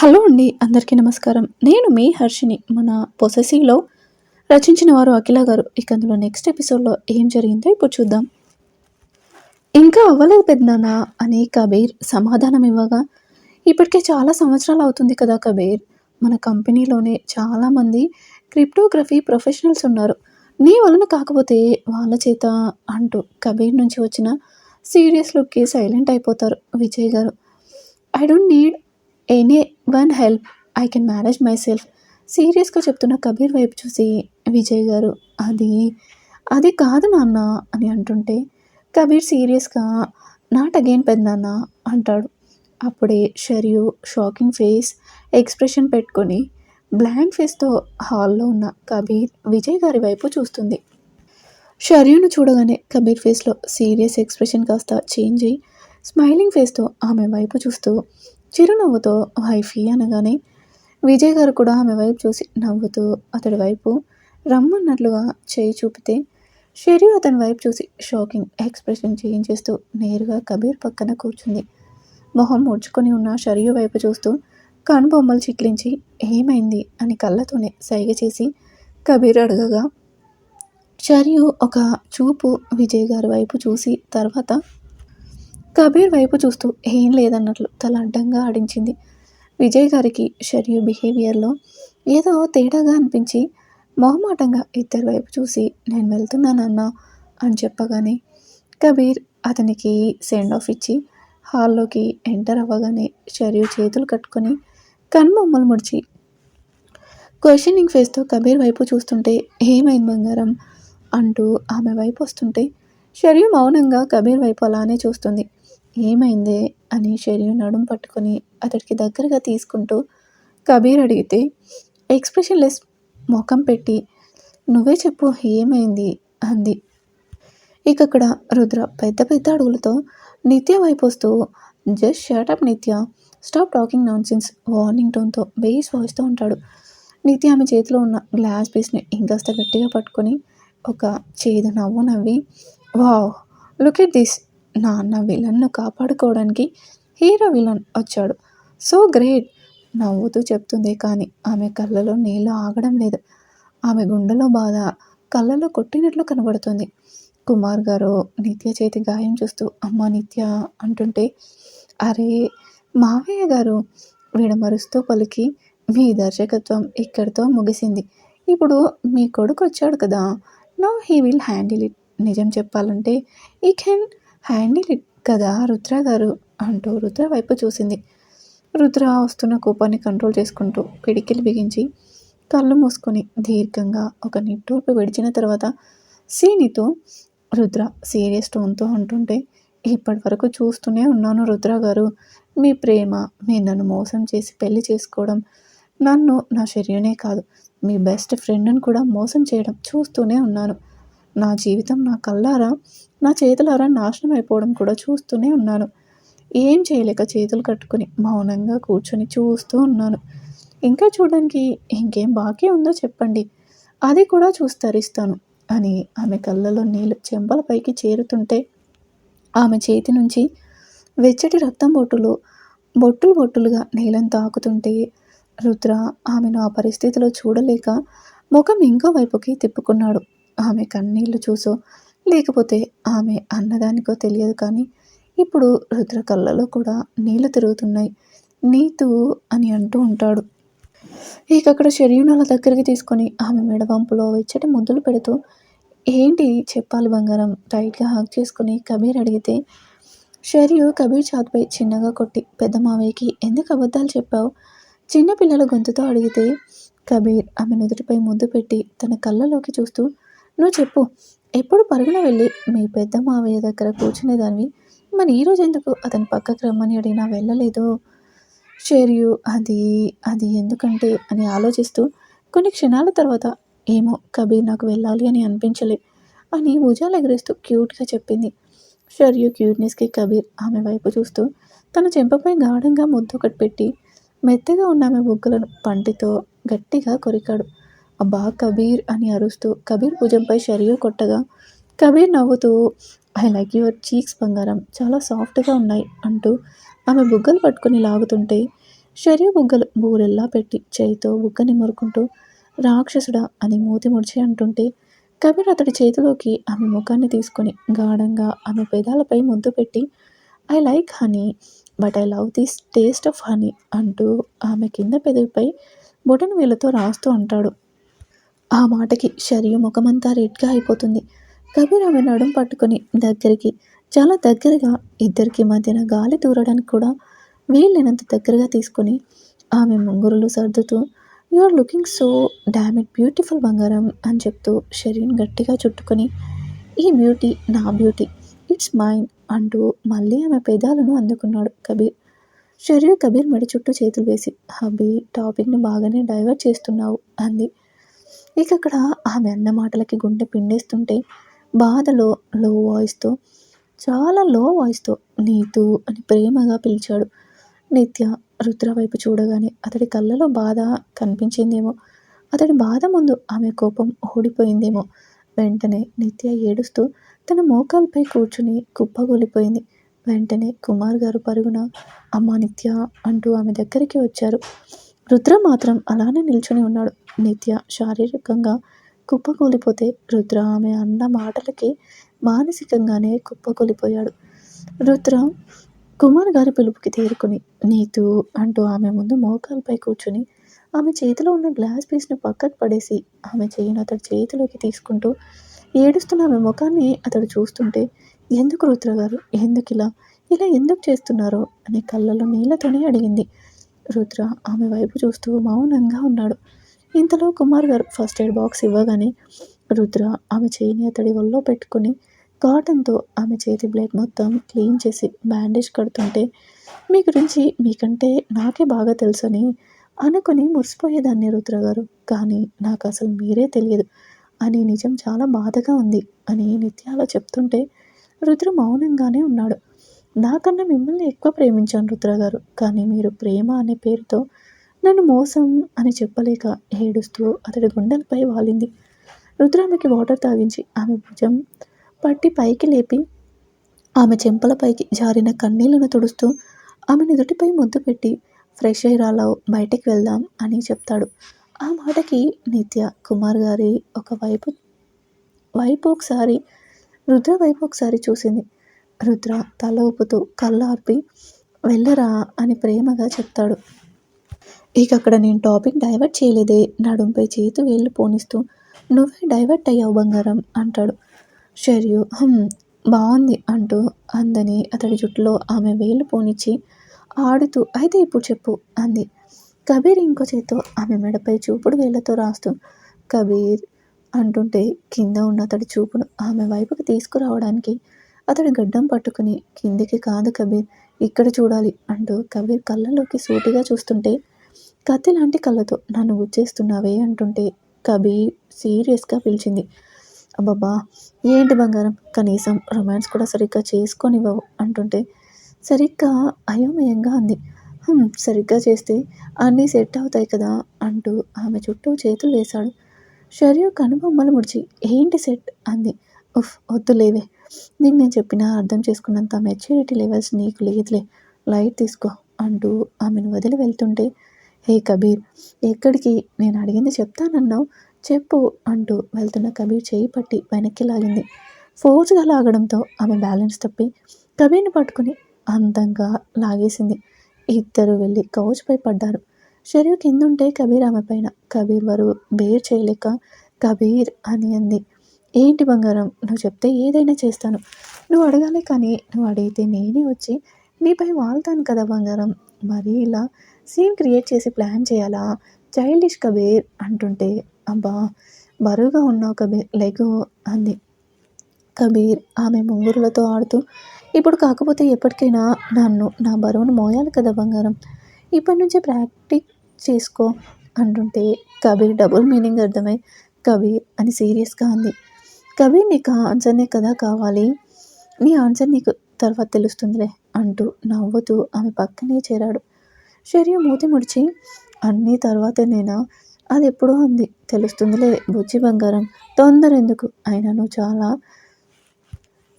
Hello అండి అందరికీ నమస్కారం. నేను మీ హర్షిని మన పొసెసివ్లో రచించిన వారు అఖిల గారు. ఇక అందులో నెక్స్ట్ ఎపిసోడ్లో ఏం జరిగిందో ఇప్పుడు చూద్దాం. ఇంకా అవ్వలేదు పెద్దనాన్న అని కబీర్ సమాధానం ఇవ్వగా ఇప్పటికే చాలా సంవత్సరాలు అవుతుంది కదా కబీర్. మన కంపెనీలోనే చాలామంది క్రిప్టోగ్రఫీ ప్రొఫెషనల్స్ ఉన్నారు. నీ వలన కాకపోతే వాళ్ళ చేత అంటూ కబీర్ నుంచి వచ్చిన సీరియస్ లుక్కి సైలెంట్ అయిపోతారు Vijay garu. I don't need any one help I can manage my self సీరియస్గా చెప్తున్న కబీర్ వైపు చూసి విజయ్ గారు అది అది కాదు నాన్న అని అంటుంటే కబీర్ సీరియస్గా నాట్ అగైన్ పెద్దనాన్న అంటాడు. అప్పుడే షరియు షాకింగ్ ఫేస్ ఎక్స్ప్రెషన్ పెట్టుకొని బ్లాంక్ ఫేస్తో హాల్లో ఉన్న కబీర్ విజయ్ గారి వైపు చూస్తుంది. షర్యూను చూడగానే కబీర్ ఫేస్లో సీరియస్ ఎక్స్ప్రెషన్ కాస్త చేంజ్ అయ్యి స్మైలింగ్ ఫేస్తో ఆమె వైపు చూస్తూ చిరునవ్వుతో వైఫీ అనగానే విజయ్ గారు కూడా ఆమె వైపు చూసి నవ్వుతూ అతడి వైపు రమ్మన్నట్లుగా చేయి చూపితే షెరీ అతని వైపు చూసి షాకింగ్ ఎక్స్ప్రెషన్ చేయించేస్తూ నేరుగా కబీర్ పక్కన కూర్చుంది. మొహం ముడుచుకొని ఉన్న షరియు వైపు చూస్తూ కనుబొమ్మలు చిక్లించి ఏమైంది అని కళ్ళతోనే సైగ చేసి కబీర్ అడగగా షరియు ఒక చూపు విజయ్ గారి వైపు చూసి తర్వాత కబీర్ వైపు చూస్తూ ఏం లేదన్నట్లు తల అడ్డంగా ఆడించింది. విజయ్ గారికి షర్యు బిహేవియర్లో ఏదో తేడాగా అనిపించి మొహమాటంగా ఇద్దరి వైపు చూసి నేను వెళ్తున్నానన్నా అని చెప్పగానే కబీర్ అతనికి సెండ్ ఆఫ్ ఇచ్చి హాల్లోకి ఎంటర్ అవ్వగానే షర్యు చేతులు కట్టుకొని కన్బొమ్మలు ముడిచి క్వశ్చనింగ్ ఫేస్తో కబీర్ వైపు చూస్తుంటే ఏమైంది బంగారం? అంటూ ఆమె వైపు వస్తుంటే షర్యు మౌనంగా కబీర్ వైపు అలానే చూస్తుంది. ఏమైందే అని షరియు నడుం పట్టుకొని అతడికి దగ్గరగా తీసుకుంటూ కబీర్ అడిగితే ఎక్స్ప్రెషన్ లెస్ ముఖం పెట్టి నువ్వే చెప్పు ఏమైంది? అంది. ఇక అక్కడ రుద్ర పెద్ద పెద్ద అడుగులతో నిత్య వైపు వస్తూ just shut up Nitya stop talking nonsense warning టోన్తో base వాయిస్తూ ఉంటాడు. నిత్య ఆమె చేతిలో ఉన్న గ్లాస్ పీస్ని ఇంకాస్త గట్టిగా పట్టుకొని ఒక చేదు నవ్వు నవ్వి వావ్ లుక్ ఎట్ దిస్ నాన్న విలన్ను కాపాడుకోవడానికి హీరో విలన్ వచ్చాడు. So great! నవ్వుతూ చెప్తుంది కానీ ఆమె కళ్ళలో నీళ్ళు ఆగడం లేదు. ఆమె గుండెలో బాధ కళ్ళలో కొట్టినట్లు కనబడుతుంది. కుమార్ గారు నిత్య చేతి గాయం చూస్తూ అమ్మ నిత్య అంటుంటే అరే మావయ్య గారు! విడమరుస్తూ పలికి మీ దర్శకత్వం ఇక్కడితో ముగిసింది. ఇప్పుడు మీ కొడుకు వచ్చాడు కదా! No he will handle it. నిజం చెప్పాలంటే ఈ కెన్ హ్యాండిల్ కదా రుద్ర గారు అంటూ రుద్ర వైపు చూసింది. రుద్ర వస్తున్న కోపాన్ని కంట్రోల్ చేసుకుంటూ కిడికిలు బిగించి కళ్ళు మూసుకొని దీర్ఘంగా ఒక నిట్టూర్పు విడిచిన తర్వాత సీనితో రుద్ర సీరియస్ టోన్తో అంటుంటే ఇప్పటి వరకు చూస్తూనే ఉన్నాను రుద్ర గారు. మీ ప్రేమ మీరు నన్ను మోసం చేసి పెళ్ళి చేసుకోవడం నన్ను నా శరీరనే కాదు మీ బెస్ట్ ఫ్రెండ్ని కూడా మోసం చేయడం చూస్తూనే ఉన్నాను. నా జీవితం నా కళ్ళారా? నా చేతులారా నాశనం అయిపోవడం కూడా చూస్తూనే ఉన్నాను. ఏం చేయలేక చేతులు కట్టుకుని మౌనంగా కూర్చొని చూస్తూ ఉన్నాను. ఇంకా చూడడానికి ఇంకేం బాకీ ఉందో చెప్పండి. అది కూడా చూస్తరిస్తాను అని ఆమె కళ్ళలో నీళ్ళు చెంపలపైకి చేరుతుంటే ఆమె చేతి నుంచి వెచ్చటి రక్తం బొట్టులు బొట్టులు బొట్టులుగా నీళ్ళని తాకుతుంటే రుద్ర ఆమెను ఆ పరిస్థితిలో చూడలేక ముఖం ఇంకో వైపుకి తిప్పుకున్నాడు. ఆమె కన్నీళ్ళు చూసో లేకపోతే ఆమె అన్నదానికో తెలియదు కానీ ఇప్పుడు రుద్ర కళ్ళలో కూడా నీళ్ళు తిరుగుతున్నాయి. నీతు అని అంటూ ఉంటాడు. ఇక అక్కడ శరీరాల దగ్గరికి తీసుకొని ఆమె మెడవంపులో వెచ్చటి ముద్దులు పెడుతూ ఏంటి చెప్పాలి బంగారం? టైట్గా హాక్ చేసుకుని కబీర్ అడిగితే షరియు కబీర్ చాతుపై చిన్నగా కొట్టి పెద్ద మావయ్యకి ఎందుకు అబద్ధాలు చెప్పావు? చిన్నపిల్లల గొంతుతో అడిగితే కబీర్ ఆమె నుదుటిపై ముద్దు పెట్టి తన కళ్ళలోకి చూస్తూ నువ్వు చెప్పు. ఎప్పుడు పరుగున వెళ్ళి మీ పెద్ద మావయ్య దగ్గర కూర్చునేదానివి? మరి ఈరోజు ఎందుకు? అతని పక్కకు రమ్మని అడిగినా వెళ్ళలేదు. షేర్యు అది అది ఎందుకంటే అని ఆలోచిస్తూ కొన్ని క్షణాల తర్వాత ఏమో కబీర్ నాకు వెళ్ళాలి అని అనిపించలే అని భుజాలు ఎగరేస్తూ క్యూట్గా చెప్పింది. షర్యు క్యూట్నెస్కి కబీర్ ఆమె వైపు చూస్తూ తన చెంపపై గాఢంగా ముద్దు ఒకటి పెట్టి మెత్తగా ఉన్న ఆమె బుగ్గలను పంటితో గట్టిగా కొరికాడు. అబ్బా కబీర్ అని అరుస్తూ కబీర్ భుజంపై షరియు కొట్టగా కబీర్ నవ్వుతూ ఐ లైక్ యువర్ చీక్స్ బంగారం. చాలా సాఫ్ట్గా ఉన్నాయి అంటూ ఆమె బుగ్గలు పట్టుకుని లాగుతుంటే షరియు బుగ్గలు బూరెల్లా పెట్టి చేయితో బుగ్గని మురుకుంటూ రాక్షసుడా అని మూతి ముడిచి అంటుంటే కబీర్ అతడి చేతిలోకి ఆమె ముఖాన్ని తీసుకొని గాఢంగా ఆమె పెదాలపై ముద్దు పెట్టి I like honey but I love this taste of honey అంటూ ఆమె కింద పెదవిపై బొటన వీళ్ళతో రాస్తూ అంటాడు. ఆ మాటకి షరియు ముఖమంతా రెడ్గా అయిపోతుంది. కబీర్ ఆమె నడుం పట్టుకొని దగ్గరికి చాలా దగ్గరగా ఇద్దరికి మధ్యన గాలి దూరడానికి కూడా వీళ్ళైనంత దగ్గరగా తీసుకొని ఆమె ముంగురులు సర్దుతూ you are looking so dammit beautiful బంగారం అని చెప్తూ షరీన్ గట్టిగా చుట్టుకొని ఈ బ్యూటీ నా బ్యూటీ ఇట్స్ మైన్ అంటూ మళ్ళీ ఆమె పెదాలను అందుకున్నాడు కబీర్. షరీర్ కబీర్ మెడ చుట్టూ చేతులు వేసి హబీ టాపిక్ని బాగానే డైవర్ట్ చేస్తున్నావు అంది. ఇక అక్కడ ఆమె అన్న మాటలకి గుండె పిండేస్తుంటే బాధలో లో వాయిస్తో చాలా లో వాయిస్తో నీతు అని ప్రేమగా పిలిచాడు. నిత్య రుద్ర వైపు చూడగానే అతడి కళ్ళలో బాధ కనిపించిందేమో. అతడి బాధ ముందు ఆమె కోపం ఓడిపోయిందేమో వెంటనే నిత్య ఏడుస్తూ తన మోకాలపై కూర్చుని కుప్పగూలిపోయింది. వెంటనే కుమార్ గారు పరుగున అమ్మ నిత్య అంటూ ఆమె దగ్గరికి వచ్చారు. రుద్ర మాత్రం అలానే నిల్చుని ఉన్నాడు. నిత్య శారీరకంగా కుప్పకూలిపోతే రుద్ర ఆమె అన్న మాటలకి మానసికంగానే కుప్పకూలిపోయాడు. రుద్ర కుమార్ గారి పిలుపుకి తేరుకుని నీతు అంటూ ఆమె ముందు మోకాలపై కూర్చుని ఆమె చేతిలో ఉన్న గ్లాస్ పీస్ను పక్కకు పడేసి ఆమె చేయిని అతడి చేతిలోకి తీసుకుంటూ ఏడుస్తున్న ఆమె ముఖాన్ని అతడు చూస్తుంటే ఎందుకు రుద్ర గారు? ఎందుకు ఇలా? ఇలా ఎందుకు చేస్తున్నారో? అని కళ్ళలో నీళ్ళతోనే అడిగింది. రుద్ర ఆమె వైపు చూస్తూ మౌనంగా ఉన్నాడు. ఇంతలో కుమార్ గారు ఫస్ట్ ఎయిడ్ బాక్స్ ఇవ్వగానే రుద్ర ఆమె చేయిని అతడి ఒళ్ళో పెట్టుకుని కాటన్తో ఆమె చేతి బ్లేడ్ మొత్తం క్లీన్ చేసి బ్యాండేజ్ కడుతుంటే మీ గురించి మీకంటే నాకే బాగా తెలుసని అనుకుని మురిసిపోయేదాన్ని రుద్ర గారు. కానీ నాకు అసలు మీరే తెలియదు అని నిజం చాలా బాధగా ఉంది అని నిత్యాలో చెప్తుంటే రుద్ర మౌనంగానే ఉన్నాడు. నాకన్నా మిమ్మల్ని ఎక్కువ ప్రేమించాను రుద్ర గారు. కానీ మీరు ప్రేమ అనే పేరుతో నన్ను మోసం అని చెప్పలేక ఏడుస్తూ అతడి గుండెలపై వాలింది. రుద్రామెకి వాటర్ తాగించి ఆమె భుజం పట్టి పైకి లేపి ఆమె చెంపలపైకి జారిన కన్నీళ్ళను తుడుస్తూ ఆమె నుదుటిపై ముద్దు పెట్టి ఫ్రెష్ అయి రాలావు బయటికి వెళ్దాం అని చెప్తాడు. ఆ మాటకి నిత్య కుమార్ గారి ఒక వైపు వైపు ఒకసారి రుద్ర వైపు ఒకసారి చూసింది. రుద్ర తల ఊపుతూ కళ్ళార్పి వెళ్ళరా అని ప్రేమగా చెప్తాడు. ఇక అక్కడ నేను టాపిక్ డైవర్ట్ చేయలేదే. నడుంపై చేతి వేళ్ళు పోనిస్తూ నువ్వే డైవర్ట్ అయ్యావు బంగారం అంటాడు. షర్యు బాగుంది అంటూ అందని అతడి జుట్టులో ఆమె వేలు పోనిచ్చి ఆడుతూ అయితే ఇప్పుడు చెప్పు అంది. కబీర్ ఇంకో చేతితో ఆమె మెడపై చూపుడు వేళ్ళతో రాస్తూ కబీర్ అంటుంటే కింద ఉన్న అతడి చూపును ఆమె వైపుకి తీసుకురావడానికి అతడి గడ్డం పట్టుకుని కిందికి కాదు కబీర్ ఇక్కడ చూడాలి అంటూ కబీర్ కళ్ళలోకి సూటిగా చూస్తుంటే కత్తి లాంటి కళ్ళతో నన్ను గుచ్చేస్తున్నావే అంటుంటే కబీర్ సీరియస్గా పిలిచింది. అబ్బబ్బా ఏంటి బంగారం? కనీసం రొమాన్స్ కూడా సరిగ్గా చేసుకొనివ్వవు అంటుంటే సరిగ్గా అయోమయంగా అంది. సరిగ్గా చేస్తే అన్నీ సెట్ అవుతాయి కదా అంటూ ఆమె చుట్టూ చేతులు వేశాడు. షరియు కనుబొమ్మలు ముడిచి ఏంటి సెట్? అంది. ఉఫ్ వద్దులేవే నీకు నేను చెప్పినా అర్థం చేసుకున్నంత మెచ్యూరిటీ లెవెల్స్ నీకు లేదులే. లైట్ తీసుకో అంటూ ఆమెను వదిలి వెళ్తుంటే హే కబీర్ ఎక్కడికి? నేను అడిగింది చెప్తానన్నావు? చెప్పు అంటూ వెళ్తున్న కబీర్ చేయి పట్టి వెనక్కి లాగింది. ఫోర్స్గా లాగడంతో ఆమె బ్యాలెన్స్ తప్పి కబీర్ని పట్టుకుని అందంగా లాగేసింది. ఇద్దరు వెళ్ళి కౌచ్పై పడ్డారు. షరీర్ కిందుంటే కబీర్ ఆమె పైన. కబీర్ వారు బేర్ చేయలేక కబీర్ అని అంది. ఏంటి బంగారం? నువ్వు చెప్తే ఏదైనా చేస్తాను. నువ్వు అడగాలి కానీ నువ్వు అడిగితే నేనే వచ్చి నీపై వాళ్తాను కదా బంగారం. మరి ఇలా సీన్ క్రియేట్ చేసి ప్లాన్ చేయాలా? చైల్డిష్ కబీర్ అంటుంటే అబ్బా బరువుగా ఉన్నావు కబీర్ లెగు అంది. కబీర్ ఆమె ముంగురులతో ఆడుతూ ఇప్పుడు కాకపోతే ఎప్పటికైనా నన్ను నా బరువును మోయాలి కదా బంగారం. ఇప్పటి నుంచే ప్రాక్టీస్ చేసుకో అంటుంటే కబీర్ డబుల్ మీనింగ్ అర్థమై కబీర్ అని సీరియస్గా అంది. కబీర్ నీకు ఆన్సర్నే కదా కావాలి? నీ ఆన్సర్ నీకు తర్వాత తెలుస్తుందిలే అంటూ నవ్వుతూ ఆమె పక్కనే చేరాడు. శరీర మూతి ముడిచి అన్నీ తర్వాతనేనా? అది ఎప్పుడో అంది. తెలుస్తుందిలే బుజ్జి బంగారం. తొందర ఎందుకు? అయినా నువ్వు చాలా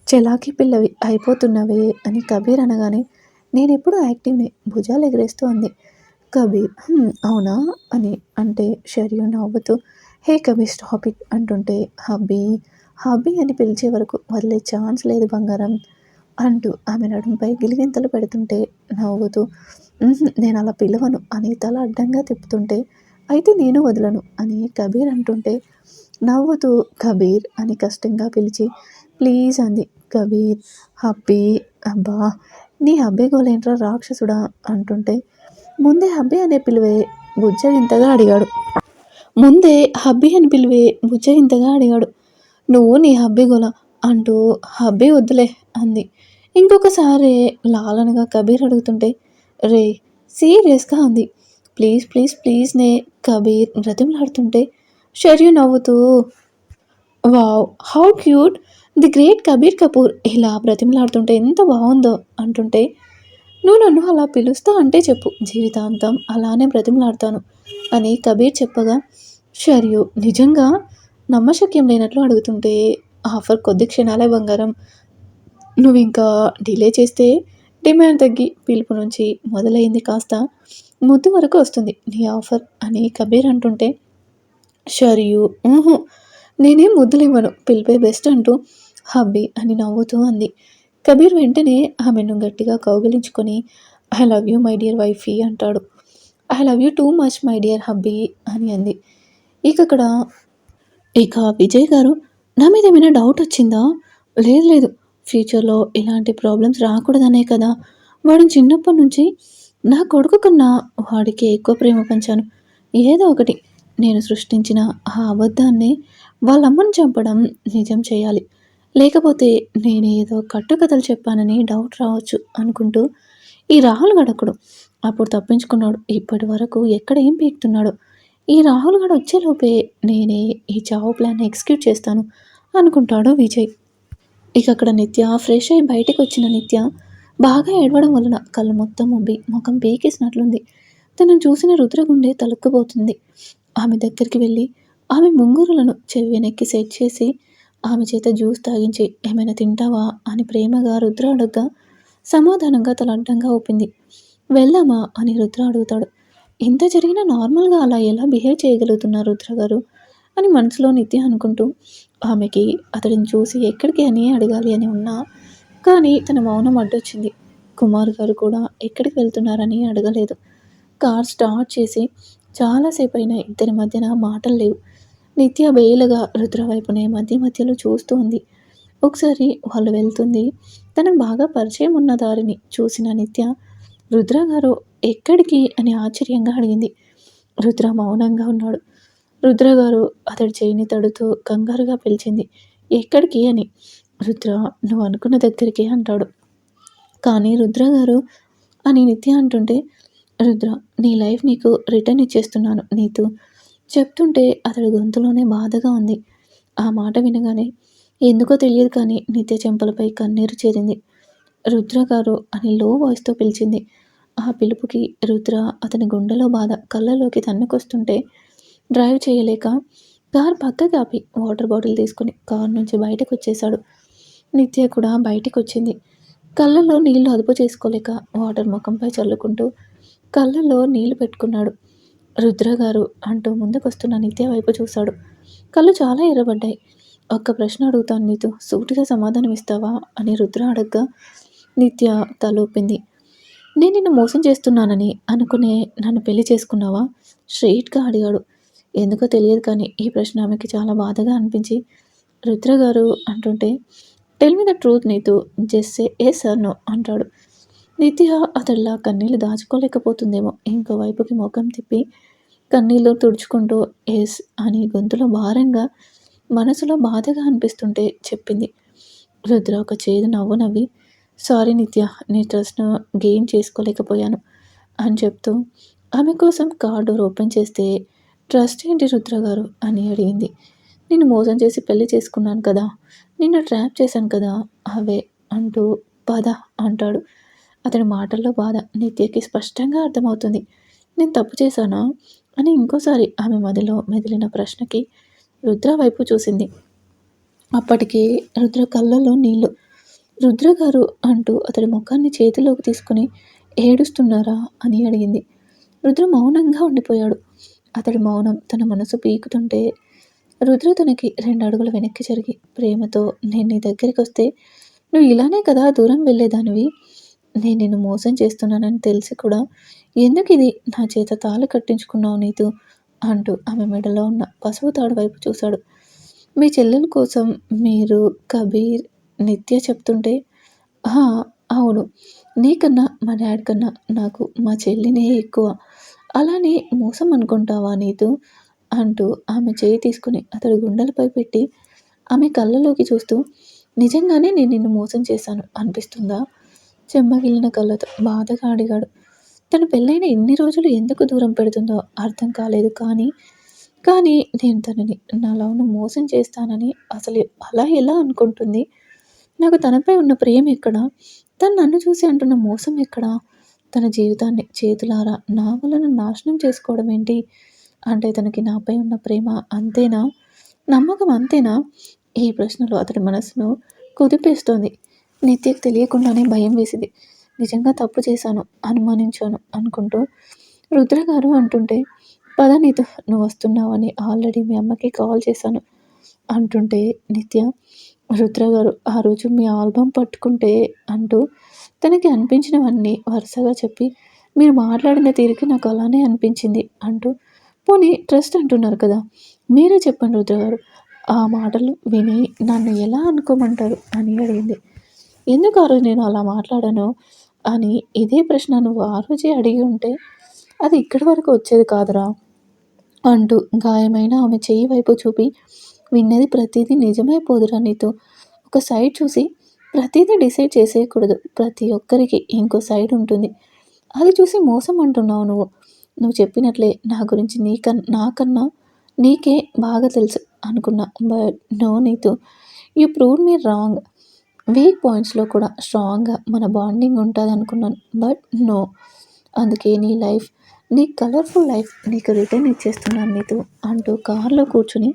చలాకీ పిల్లవి. అయిపోతున్నవే అని కబీర్ అనగానే నేను ఎప్పుడు యాక్టివ్ని భుజాలు ఎగరేస్తూ అంది. కబీర్ అవునా? అని అంటే షరియు నవ్వుతూ హే కబీర్ స్టాప్ ఇట్ అంటుంటే హబ్బీ హబ్బీ అని పిలిచే వరకు వదిలే ఛాన్స్ లేదు బంగారం అంటూ ఆమె నడుంపై గిలిగింతలు పెడుతుంటే నవ్వుతూ నేను అలా పిలవను. అని తల అడ్డంగా తిప్పుతుంటే అయితే నేను వదలను అని కబీర్ అంటుంటే నవ్వుతూ కబీర్ అని కష్టంగా పిలిచి ప్లీజ్ అంది. కబీర్ హబ్బీ అబ్బా నీ హబ్బీ గోలేంట్రా రాక్షసుడా అంటుంటే ముందే హబ్బీ అనే పిలువే బుజ్జగింతగా అడిగాడు. ముందే హబ్బీ అని పిలివే బుజ్జగింతగా అడిగాడు. నువ్వు నీ హబ్బీ గోల అంటూ హబ్బీ వద్దులే అంది. ఇంకొకసారి లాలనగా కబీర్ అడుగుతుంటే రే సీరియస్గా అంది. ప్లీజ్ ప్లీజ్ ప్లీజ్ నే కబీర్ బ్రతిమలాడుతుంటే షర్యు నవ్వుతూ wow how cute. The great Kabir Kapoor. ఇలా బ్రతిమలాడుతుంటే ఎంత బాగుందో అంటుంటే నువ్వు నన్ను అలా పిలుస్తా అంటే చెప్పు. జీవితాంతం అలానే బ్రతిమలాడతాను. అని కబీర్ చెప్పగా షర్యు నిజంగా నమ్మశక్యం లేనట్లు అడుగుతుంటే ఆఫర్ కొద్ది క్షణాలే బంగారం. నువ్వు ఇంకా డిలే చేస్తే డిమాండ్ తగ్గి పిలుపు నుంచి మొదలైంది కాస్త ముద్దు వరకు వస్తుంది. నీ ఆఫర్ అని కబీర్ అంటుంటే షరియు ఊహు నేనేం ముద్దులు ఇవ్వను పిలిపే బెస్ట్ అంటూ హబ్బీ అని నవ్వుతూ అంది. కబీర్ వెంటనే ఆమెను గట్టిగా కౌగిలించుకొని I love you my dear wifey అంటాడు. I love you too much my dear hubby అని అంది. ఇక అక్కడ ఇక విజయ్ గారు నా మీద ఏమైనా డౌట్ వచ్చిందా? లేదు లేదు. ఫ్యూచర్లో ఇలాంటి ప్రాబ్లమ్స్ రాకూడదనే కదా. వాడిని చిన్నప్పటి నుంచి నా కొడుకు కన్నా వాడికి ఎక్కువ ప్రేమ పంచాను. ఏదో ఒకటి నేను సృష్టించిన ఆ అబద్ధాన్ని వాళ్ళమ్మని చంపడం నిజం చేయాలి. లేకపోతే నేనేదో కట్టుకథలు చెప్పానని డౌట్ రావచ్చు అనుకుంటూ ఈ రాహుల్ గడకుడు అప్పుడు తప్పించుకున్నాడు. ఇప్పటి వరకు ఎక్కడ ఏం పీకుతున్నాడు. ఈ రాహుల్ గడ వచ్చేలోపే నేనే ఈ చావు ప్లాన్ ఎగ్జిక్యూట్ చేస్తాను అనుకుంటాడు విజయ్. ఇక అక్కడ నిత్య ఫ్రెష్ అయి బయటకు వచ్చిన నిత్య బాగా ఏడవడం వలన కళ్ళు మొత్తం ఉబ్బి ముఖం పీకేసినట్లుంది. తనను చూసిన రుద్రగుండె తలుక్కుపోతుంది. ఆమె దగ్గరికి వెళ్ళి ఆమె ముంగురులను చెవినెక్కి సెట్ చేసి ఆమె చేత జ్యూస్ తాగించి ఏమైనా తింటావా? అని ప్రేమగా రుద్ర అడగ్గా సమాధానంగా తల అడ్డంగా ఊపింది. వెళ్దామా అని రుద్ర అడుగుతాడు. ఇంత జరిగినా నార్మల్గా అలా ఎలా బిహేవ్ చేయగలుగుతున్నారు రుద్ర గారు అని మనసులో నిత్య అనుకుంటూ ఆమెకి అతడిని చూసి ఎక్కడికి అని అడగాలి అని ఉన్నా కానీ తన మౌనం అడ్డొచ్చింది. కుమార్ గారు కూడా ఎక్కడికి వెళ్తున్నారని అడగలేదు. కార్ స్టార్ట్ చేసి చాలాసేపు అయినా ఇద్దరి మధ్యన మాటలు లేవు. నిత్య బేలుగా రుద్ర వైపునే మధ్య మధ్యలో చూస్తూ ఉంది. ఒకసారి వాళ్ళు వెళ్తుంది తనకు బాగా పరిచయం ఉన్న దారిని చూసిన నిత్య రుద్ర గారు ఎక్కడికి? అని ఆశ్చర్యంగా అడిగింది. రుద్ర మౌనంగా ఉన్నాడు. రుద్రగారు అతడి చేయిని తడుతూ కంగారుగా పిలిచింది. ఎక్కడికి అని. రుద్ర నువ్వు అనుకున్న దగ్గరికి అంటాడు. కానీ రుద్ర గారు అని నిత్య అంటుంటే రుద్ర నీ లైఫ్ నీకు రిటర్న్ ఇచ్చేస్తున్నాను నీతు. చెప్తుంటే అతడి గొంతులోనే బాధగా ఉంది. ఆ మాట వినగానే ఎందుకో తెలియదు కానీ నిత్య చెంపలపై కన్నీరు చేరింది. రుద్ర గారు అని లో వాయిస్తో పిలిచింది. ఆ పిలుపుకి రుద్ర అతని గుండెలో బాధ కళ్ళలోకి తన్నుకొస్తుంటే డ్రైవ్ చేయలేక కార్ పక్కకి ఆపి వాటర్ బాటిల్ తీసుకుని కార్ నుంచి బయటకు వచ్చేశాడు. నిత్య కూడా బయటకు వచ్చింది. కళ్ళల్లో నీళ్ళు అదుపు చేసుకోలేక వాటర్ ముఖంపై చల్లుకుంటూ కళ్ళల్లో నీళ్ళు పెట్టుకున్నాడు. రుద్ర గారు అంటూ ముందుకొస్తున్న నిత్య వైపు చూశాడు. కళ్ళు చాలా ఎర్రబడ్డాయి. ఒక్క ప్రశ్న అడుగుతాను నీతో సూటిగా సమాధానం ఇస్తావా అని రుద్ర అడగ్గా నిత్య తలూపింది. నేను నిన్ను మోసం చేస్తున్నానని అనుకునే నన్ను పెళ్ళి చేసుకున్నావా? స్ట్రెయిట్గా అడిగాడు. ఎందుకో తెలియదు కానీ ఈ ప్రశ్న ఆమెకి చాలా బాధగా అనిపించి రుద్ర గారు అంటుంటే tell me the truth Neetu జెస్సే A sir no? అంటాడు. నిత్య అతడిలా కన్నీళ్ళు దాచుకోలేకపోతుందేమో. ఇంకో వైపుకి ముఖం తిప్పి కన్నీళ్ళు తుడుచుకుంటూ ఎస్ అని గొంతులో భారంగా మనసులో బాధగా అనిపిస్తుంటే చెప్పింది. రుద్ర ఒక చేదు నవ్వు నవ్వి సారీ నిత్య నీ ట్రస్ట్ను గెయిన్ చేసుకోలేకపోయాను అని చెప్తూ ఆమె కోసం కార్డు ఓపెన్ చేస్తే ట్రస్ట్ ఏంటి రుద్ర గారు? అని అడిగింది. నేను మోసం చేసి పెళ్ళి చేసుకున్నాను కదా. నిన్ను ట్రాప్ చేశాను కదా. అవే అంటూ బాధ అంటాడు. అతని మాటల్లో బాధ నిత్యకి స్పష్టంగా అర్థమవుతుంది. నేను తప్పు చేశానా? అని ఇంకోసారి ఆమె మదిలో మెదిలిన ప్రశ్నకి రుద్ర వైపు చూసింది. అప్పటికి రుద్ర కళ్ళలో నీళ్ళు. రుద్ర గారు అంటూ అతడి ముఖాన్ని చేతిలోకి తీసుకుని ఏడుస్తున్నారా? అని అడిగింది. రుద్ర మౌనంగా ఉండిపోయాడు. అతడి మౌనం తన మనసు పీకుతుంటే రుద్ర తనకి రెండు అడుగులు వెనక్కి జరిగి ప్రేమతో నేను నీ దగ్గరికి వస్తే నువ్వు ఇలానే కదా దూరం వెళ్ళేదానివి? నేను నిన్ను మోసం చేస్తున్నానని తెలిసి కూడా ఎందుకు ఇది? నా చేత తాళి కట్టించుకున్నావు నీతు అంటూ ఆమె మెడలో ఉన్న పసుపు తాడు వైపు చూశాడు. మీ చెల్లెల కోసం మీరు కబీర్ నిత్య చెప్తుంటే అవును. నీకన్నా మా డాడ్ కన్నా నాకు మా చెల్లినే ఎక్కువ. అలానే మోసం అనుకుంటావా నీతు? అంటూ ఆమె చేయి తీసుకుని అతడు గుండెలపై పెట్టి ఆమె కళ్ళలోకి చూస్తూ నిజంగానే నేను నిన్ను మోసం చేశాను అనిపిస్తుందా? చెమ్మగిలిన కళ్ళతో బాధగా అడిగాడు. తను పెళ్ళైన ఎన్ని రోజులు ఎందుకు దూరం పెడుతుందో అర్థం కాలేదు కానీ కానీ నేను తనని నా లవ్ను మోసం చేస్తానని అసలు అలా ఎలా అనుకుంటుంది? నాకు తనపై ఉన్న ప్రేమ ఎక్కడ? తను నన్ను చూసి అంటున్న మోసం ఎక్కడ? తన జీవితాన్ని చేతులారా నా వలన నాశనం చేసుకోవడం ఏంటి? అంటే తనకి నాపై ఉన్న ప్రేమ అంతేనా? నమ్మకం అంతేనా? ఈ ప్రశ్నలు అతడి మనసును కుదిపేస్తోంది. నిత్యకు తెలియకుండానే భయం వేసింది. నిజంగా తప్పు చేశాను అనుమానించాను అనుకుంటూ రుద్ర గారు అంటుంటే పద నీతో నువ్వు వస్తున్నావని ఆల్రెడీ మీ అమ్మకి కాల్ చేశాను అంటుంటే నిత్య రుద్ర గారు ఆ రోజు మీ ఆల్బమ్ పట్టుకుంటే అంటూ తనకి అనిపించినవన్నీ వరుసగా చెప్పి మీరు మాట్లాడిన తీరికి నాకు అలానే అనిపించింది అంటూ పోనీ ట్రస్ట్ అంటున్నారు కదా మీరే చెప్పండి రుద్ర గారు ఆ మాటలు విని నన్ను ఎలా అనుకోమంటారు అని అడిగింది. ఎందుకు ఆ రోజు నేను అలా మాట్లాడాను? అని ఇదే ప్రశ్న నువ్వు ఆ రోజే అడిగి ఉంటే అది ఇక్కడి వరకు వచ్చేది కాదురా అంటూ గాయమైన ఆమె చెయ్యి వైపు చూపి విన్నది ప్రతిదీ నిజమైపోదురా నీతో. ఒక సైడ్ చూసి ప్రతిదీ డిసైడ్ చేసేయకూడదు. ప్రతి ఒక్కరికి ఇంకో సైడ్ ఉంటుంది. అది చూసి మోసం అంటున్నావు నువ్వు. నువ్వు చెప్పినట్లే నా గురించి నీకన్నా నాకన్నా నీకే బాగా తెలుసు అనుకున్నా. బట్ నో నీతో. You prove me wrong. Weak పాయింట్స్లో కూడా స్ట్రాంగ్గా మన బాండింగ్ ఉంటుంది అనుకున్నాను బట్ నో. అందుకే నీ లైఫ్ నీ కలర్ఫుల్ లైఫ్ నీకు రిటర్న్ ఇచ్చేస్తున్నాను నీతో అంటూ కార్లో కూర్చుని